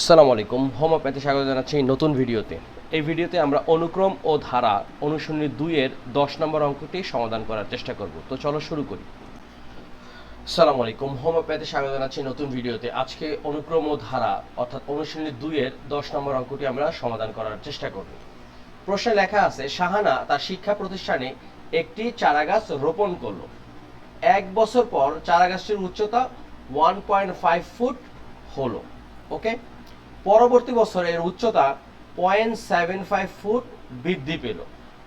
আসসালামু আলাইকুম হোমিওপ্যাথি স্বাগত জানাচ্ছি নতুন ভিডিওতে। এই ভিডিওতে আমরা অনুক্রম ও ধারা অনুশূন্য দুইয়ের দশ নম্বর অঙ্কটি সমাধান করার চেষ্টা করব। তো চলো শুরু করি। আসসালামু আলাইকুম হোমিওপ্যাথি স্বাগত জানাচ্ছি নতুন ভিডিওতে। আজকে অনুক্রম ও ধারা, অর্থাৎ অনুশূন্য দুইয়ের দশ নম্বর অঙ্কটি আমরা সমাধান করার চেষ্টা করব। প্রশ্নে লেখা আছে, শাহানা তার শিক্ষা প্রতিষ্ঠানে একটি চারাগাছ রোপণ করল। এক বছর পর চারাগাছটির উচ্চতা ওয়ান পয়েন্ট ফাইভ ফুট হলো। ওকে? পরবর্তী বছর এর উচ্চতা পয়েন্ট সেভেন ফাইভ ফুট বৃদ্ধি পেল।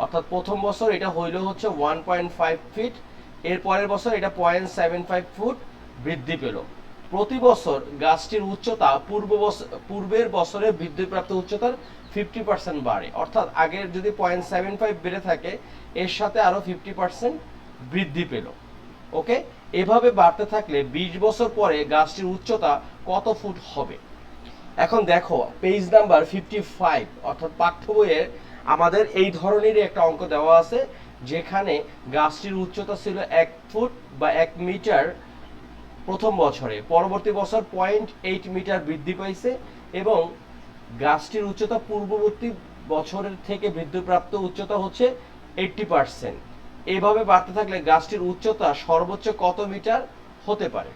অর্থাৎ প্রথম বছর এটা হইল হচ্ছে ওয়ান পয়েন্ট ফাইভ ফিট এর পরের বছর এটা পয়েন্ট সেভেন ফাইভ ফুট বৃদ্ধি পেল। প্রতি বছর গাছটির উচ্চতা পূর্ব বছর পূর্বের বছরে বৃদ্ধিপ্রাপ্ত উচ্চতার ফিফটি পার্সেন্ট বাড়ে। অর্থাৎ আগের যদি পয়েন্ট সেভেন ফাইভ বেড়ে থাকে, এর সাথে আরও ফিফটি পার্সেন্ট বৃদ্ধি পেল। ওকে? এভাবে বাড়তে থাকলে বিশ বছর পরে গাছটির উচ্চতা কত ফুট হবে? এখন দেখো পেজ নাম্বার ফিফটি ফাইভ অর্থাৎ পাঠ্য বইয়ের আমাদের এই ধরনেরই একটা অঙ্ক দেওয়া আছে, যেখানে গাছটির উচ্চতা ছিল এক ফুট বা এক মিটার প্রথম বছরে। পরবর্তী বছর পয়েন্ট এইট মিটার বৃদ্ধি পাইছে এবং গাছটির উচ্চতা পূর্ববর্তী বছরের থেকে বৃদ্ধিপ্রাপ্ত উচ্চতা হচ্ছে এইটটি পার্সেন্ট এভাবে বাড়তে থাকলে গাছটির উচ্চতা সর্বোচ্চ কত মিটার হতে পারে?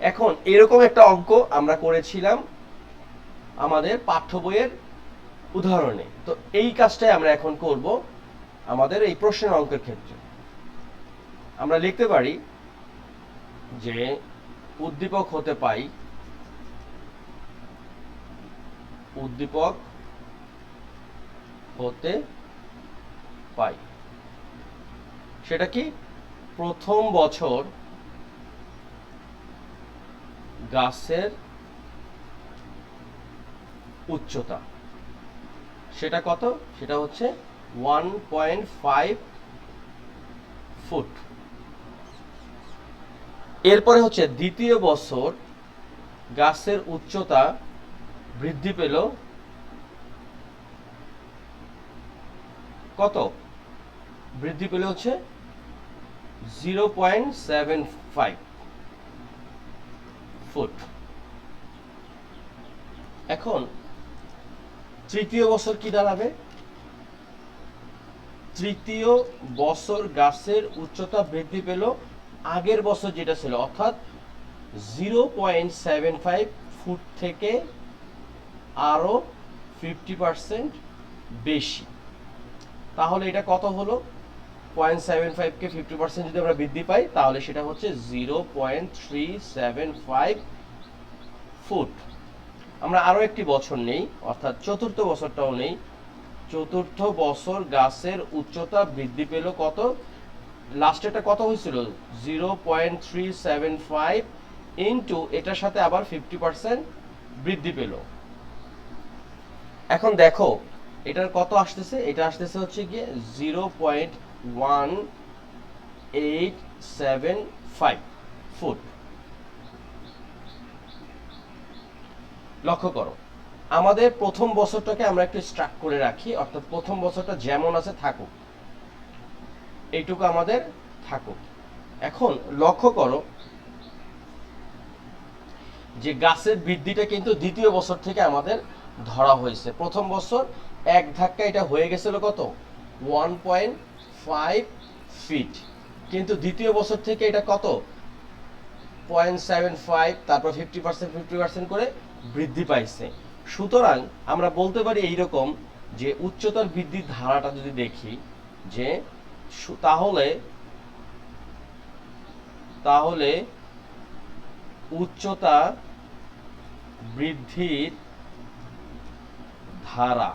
এখন এরকম একটা অঙ্ক আমরা করেছিলাম আমাদের পাঠ্য বইয়ের উদাহরণে। তো এই কাজটাই আমরা এখন করব আমাদের এই প্রশ্নের অঙ্কের ক্ষেত্রে। আমরা লিখতে পারি যে উদ্দীপক হতে পাই উদ্দীপক হতে পাই। সেটা কি? প্রথম বছর গাছের উচ্চতা। সেটা কত? সেটা হচ্ছে ওয়ান পয়েন্ট ফাইভ ফুট। এরপরে হচ্ছে দ্বিতীয় বছর গাছের উচ্চতা বৃদ্ধি পেল কত? বৃদ্ধি পেল হচ্ছে zero point seven five. Foot এখন, তৃতীয় বছর কি দাঁড়াবে? তৃতীয় বছর গাছের উচ্চতা বৃদ্ধি পেল, আগের বছর যেটা ছিল, অর্থাৎ zero point seven five foot থেকে আরও ফিফটি পার্সেন্ট বেশি। তাহলে এটা কত হলো? পয়েন্ট সেভেন ফাইভকে ফিফটি পার্সেন্ট যদি আমরা বৃদ্ধি পাই, তাহলে সেটা হচ্ছে zero point three seven five foot আমরা আরও একটি বছর নেই, অর্থাৎ চতুর্থ বছরটাও নেই। চতুর্থ বছর গাছের উচ্চতা বৃদ্ধি পেল কত? লাস্টেটা কত হয়েছিল? Zero point three seven five into এটার সাথে আবার ফিফটি পার্সেন্ট বৃদ্ধি পেল। এখন দেখো, এটার কত আসতেছে? এটা আসতেছে হচ্ছে গিয়ে zero point one, eight, seven, five foot লক্ষ্য করো, আমাদের প্রথম বছরটাকে আমরা একটু স্ট্রাক করে রাখি, অর্থাৎ প্রথম বছরটা যেমন আছে থাকুক। এইটুকু আমাদের থাকুক। এখন লক্ষ্য করো, যে গাছের বৃদ্ধিটা কিন্তু দ্বিতীয় বছর থেকে আমাদের ধরা হয়েছে। প্রথম বছর এক ধাক্কা এটা হয়ে গেছিল কত? ওয়ান পয়েন্ট ফাইভ ফিট কিন্তু দ্বিতীয় বছর থেকে এটা কত? পয়েন্ট সেভেন ফাইভ তারপর ফিফটি পার্সেন্ট ফিফটি পার্সেন্ট করে বৃদ্ধি পাইছে। সুতরাং আমরা বলতে পারি এইরকম যে উচ্চতার বৃদ্ধির ধারাটা যদি দেখি, যে তাহলে তাহলে উচ্চতা বৃদ্ধির ধারা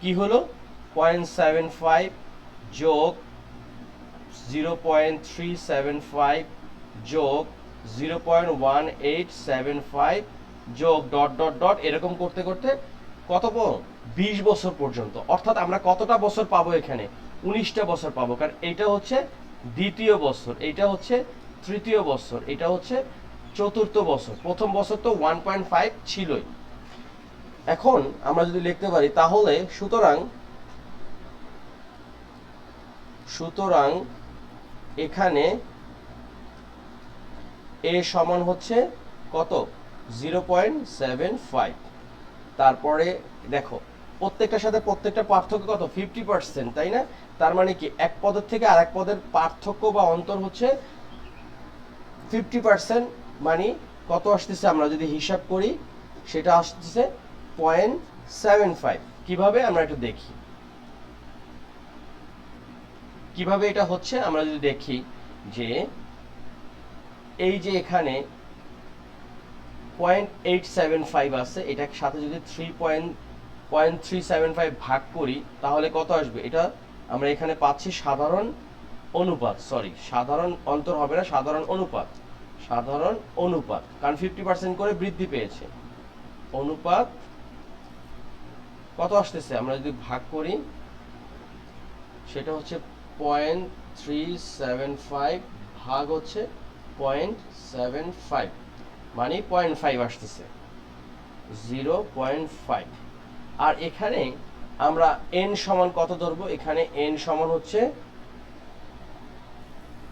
কি হলো? পয়েন্ট সেভেন ফাইভ যোগ zero point three seven five যোগ zero point one eight seven five যোগ ডট ডট ডট এরকম করতে করতে কত বিশ বছর পর্যন্ত। অর্থাৎ আমরা কতটা বছর পাবো এখানে? উনিশটা বছর পাবো। কারণ এটা হচ্ছে দ্বিতীয় বছর। এটা হচ্ছে তৃতীয় বছর। এটা হচ্ছে চতুর্থ বছর। প্রথম বছর তো ওয়ান পয়েন্ট ফাইভ ছিলই। এখন আমরা যদি লিখতে পারি, তাহলে সুতরাং সুতরাং এখানে এ সমান হচ্ছে কত? Zero point seven five. তারপরে দেখো, প্রত্যেকটার সাথে প্রত্যেকটা পার্থক্য কত? ফিফটি পার্সেন্ট, তাই না? তার মানে কি, এক পদের থেকে আরেক পদের পার্থক্য বা অন্তর হচ্ছে ফিফটি পার্সেন্ট মানে কত আসতেছে আমরা যদি হিসাব করি, সেটা আসতেছে পয়েন্ট সেভেন ফাইভ। কীভাবে? আমরা একটু দেখি। কীভাবে এটা হচ্ছে, আমরা যদি দেখি যে এই যে এখানে পয়েন্ট এইট সেভেন ফাইভ আছে, এটার সাথে যদি three point point three seven five ভাগ করি, তাহলে কত আসবে? এটা আমরা এখানে পাচ্ছি সাধারণ অনুপাত সরি সাধারণ অন্তর হবে না, সাধারণ অনুপাত সাধারণ অনুপাত, কারণ ফিফটি পার্সেন্ট করে বৃদ্ধি পেয়েছে। অনুপাত কত আসতেছে? আমরা যদি ভাগ করি, সেটা হচ্ছে পয়েন্ট থ্রি সেভেন ফাইভ ভাগ হচ্ছে পয়েন্ট সেভেন ফাইভ মানে পয়েন্ট ফাইভ আসতেছে জিরো পয়েন্ট ফাইভ আর এখানে আমরা এন সমান কত ধরবো? এখানে এন সমান হচ্ছে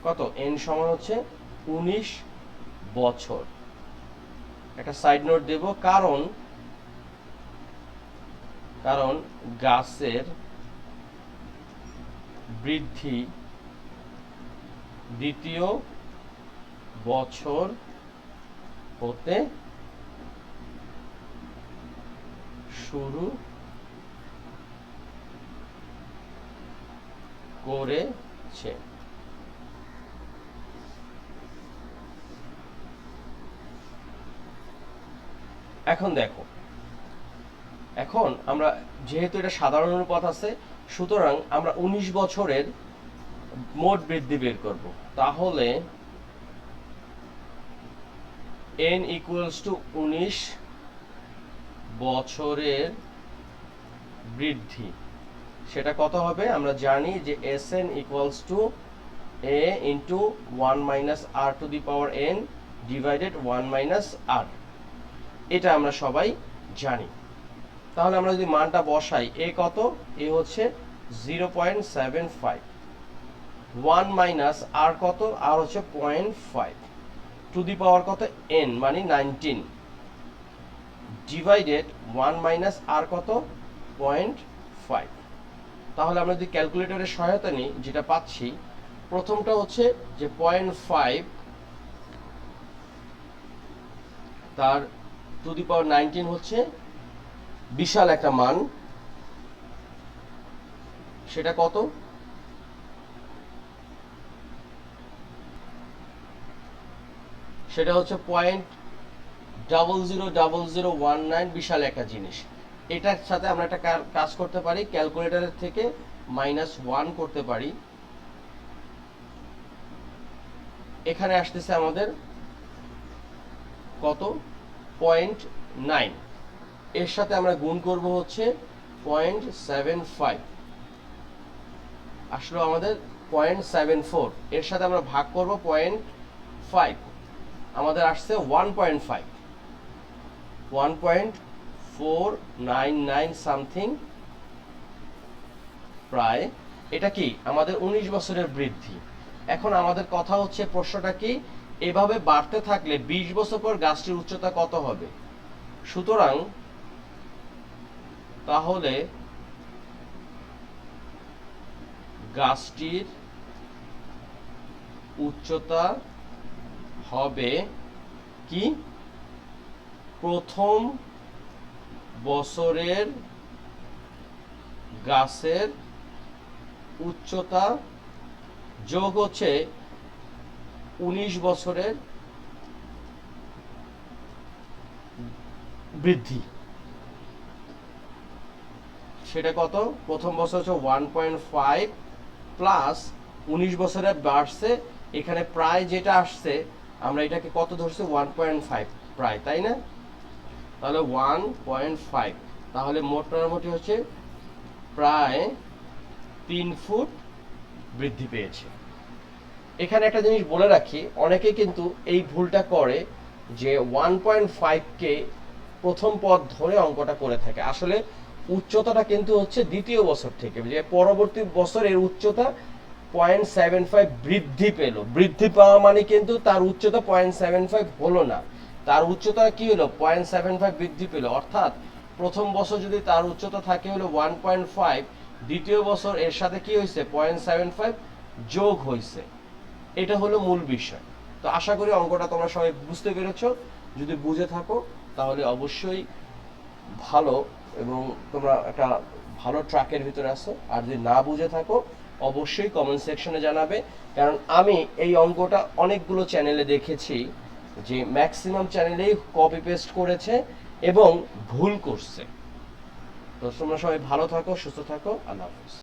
কত? এন সমান হচ্ছে উনিশ বছর। একটা সাইড নোট দেব, কারণ কারণ গাছের বৃদ্ধি। দ্বিতীয় বছর হতে শুরু করেছে। এখন দেখো, এখন আমরা যেহেতু এটা সাধারণ অনুপাত আছে সুতরাং আমরা উনিশ বছরের মোট বৃদ্ধি বের করব। তাহলে এন ইকুয়ালস টু উনিশ বছরের বৃদ্ধি। সেটা কত হবে? আমরা জানি যে S N equals to A into one minus R to the power N divided one minus R এটা আমরা সবাই জানি। তাহলে আমরা যদি মানটা বসাই এ কত? এ হচ্ছে zero point seven five one minus R কত? আর হচ্ছে point five to the power কত? এন মানে nineteen divided one minus R কত? পয়েন্ট ফাইভ তাহলে আমরা যদি ক্যালকুলেটরের সহায়তা নিই, যেটা পাচ্ছি, প্রথমটা হচ্ছে যে পয়েন্ট ফাইভ তার টু দি পাওয়ার নাইনটিন হচ্ছে বিশাল একটা মান। সেটা কত? সেটা হচ্ছে point double zero double zero one nine বিশাল একটা জিনিস। এটার সাথে আমরা একটা কাজ করতে পারি ক্যালকুলেটারের থেকে মাইনাস ওয়ান করতে পারি। এখানে আসতেছে আমাদের কত? পয়েন্ট নাইন এর সাথে আমরা গুণ করব হচ্ছে পয়েন্ট সেভেন ফাইভ আসলো আমাদের পয়েন্ট সেভেন ফোর এর সাথে আমরা ভাগ করব পয়েন্ট ফাইভ আমাদের আসছে one point five one point four nine nine something প্রায়। এটা কি? আমাদের উনিশ বছরের বৃদ্ধি। এখন আমাদের কথা হচ্ছে প্রশ্নটা কি? এভাবে বাড়তে থাকলে বিশ বছর পর গাছটির উচ্চতা কত হবে? সুতরাং তাহলে গাছটির উচ্চতা হবে কি? প্রথম বছরের গাছের উচ্চতা যোগ হচ্ছে উনিশ বছরের বৃদ্ধি। সেটা কত? প্রথম বছর হচ্ছে ওয়ান পয়েন্ট ফাইভ প্লাস উনিশ বছরে বাড়ছে। এখানে প্রায় যেটা আসছে, আমরা এটাকে কত ধরছি? ওয়ান পয়েন্ট ফাইভ প্রায়, তাই না? তাহলে ওয়ান পয়েন্ট ফাইভ তাহলে মোটামুটি হচ্ছে প্রায় তিন ফুট বৃদ্ধি পেয়েছে। এখানে একটা জিনিস বলে রাখি, অনেকে কিন্তু এই ভুলটা করে যে ওয়ান পয়েন্ট ফাইভকে প্রথম পদ ধরে অঙ্কটা করে থাকে। আসলে উচ্চতাটা কিন্তু হচ্ছে দ্বিতীয় বছর থেকে, যে পরবর্তী বছর এর উচ্চতা পয়েন্ট সেভেন ফাইভ বৃদ্ধি পেল। বৃদ্ধি পাওয়া মানে কিন্তু তার উচ্চতা পয়েন্ট সেভেন ফাইভ হলো না। তার উচ্চতা কি হলো? পয়েন্ট সেভেন ফাইভ বৃদ্ধি পেল। অর্থাৎ প্রথম বছর যদি তার উচ্চতা থাকে হলো ওয়ান পয়েন্ট ফাইভ দ্বিতীয় বছর এর সাথে কি হয়েছে পয়েন্ট সেভেন ফাইভ যোগ হয়েছে এটা হলো মূল বিষয়। তো আশা করি অঙ্কটা তোমরা সবাই বুঝতে পেরেছ। যদি বুঝে থাকো, তাহলে অবশ্যই ভালো এবং তোমরা একটা ভালো ট্র্যাকের ভিতরে আসো আর যদি না বুঝে থাকো, অবশ্যই কমেন্ট সেকশনে জানাবে। কারণ আমি এই অঙ্কটা অনেকগুলো চ্যানেলে দেখেছি যে ম্যাক্সিমাম চ্যানেলেই কপি পেস্ট করেছে এবং ভুল করছে। তো তোমরা সবাই ভালো থাকো, সুস্থ থাকো, আল্লাহ হাফিজ।